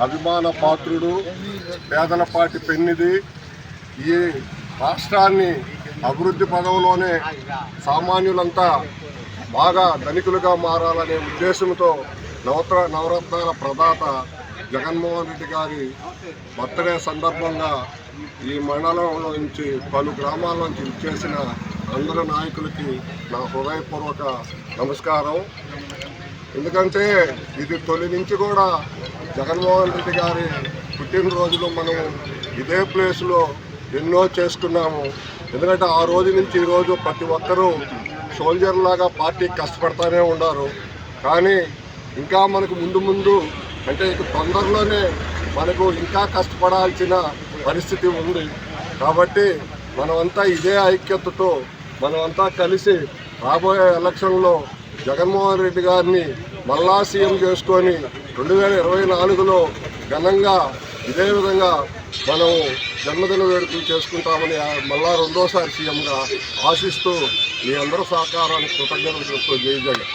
అభిమాన పేదల పాటి పెన్నిది ఈ రాష్ట్రాన్ని అభివృద్ధి పదవులోనే సామాన్యులంతా బాగా ధనికులుగా మారాలనే ఉద్దేశంతో నవత్ర నవరత్నాల ప్రదాత జగన్మోహన్ రెడ్డి గారి బర్త్డే సందర్భంగా ఈ మండలంలో నుంచి పలు గ్రామాల నుంచి ఇచ్చేసిన అందరు నాయకులకి నా హృదయపూర్వక నమస్కారం. ఎందుకంటే ఇది తొలి నుంచి కూడా జగన్మోహన్ రెడ్డి గారి పుట్టినరోజులో మనం ఇదే ప్లేస్లో ఎన్నో చేసుకున్నాము ఎందుకంటే ఆ రోజు నుంచి ఈరోజు ప్రతి ఒక్కరూ సోల్జర్ లాగా పార్టీకి కష్టపడతానే ఉన్నారు. కానీ ఇంకా మనకు ముందు ముందు అంటే ఇక తొందరలోనే మనకు ఇంకా కష్టపడాల్సిన పరిస్థితి ఉంది. కాబట్టి మనమంతా ఇదే ఐక్యతతో మనమంతా కలిసి రాబోయే ఎలక్షన్లో జగన్మోహన్ రెడ్డి గారిని మళ్ళా సీఎం చేసుకొని రెండు వేల ఇరవై నాలుగులో ఘనంగా ఇదే విధంగా మనం జన్మదిన వేడుకలు చేసుకుంటామని ఆ- మళ్ళా రెండోసారి సీఎంగా ఆశిస్తూ మీ అందరూ సహకారానికి కృతజ్ఞతలు చెప్తూ జై జగన్.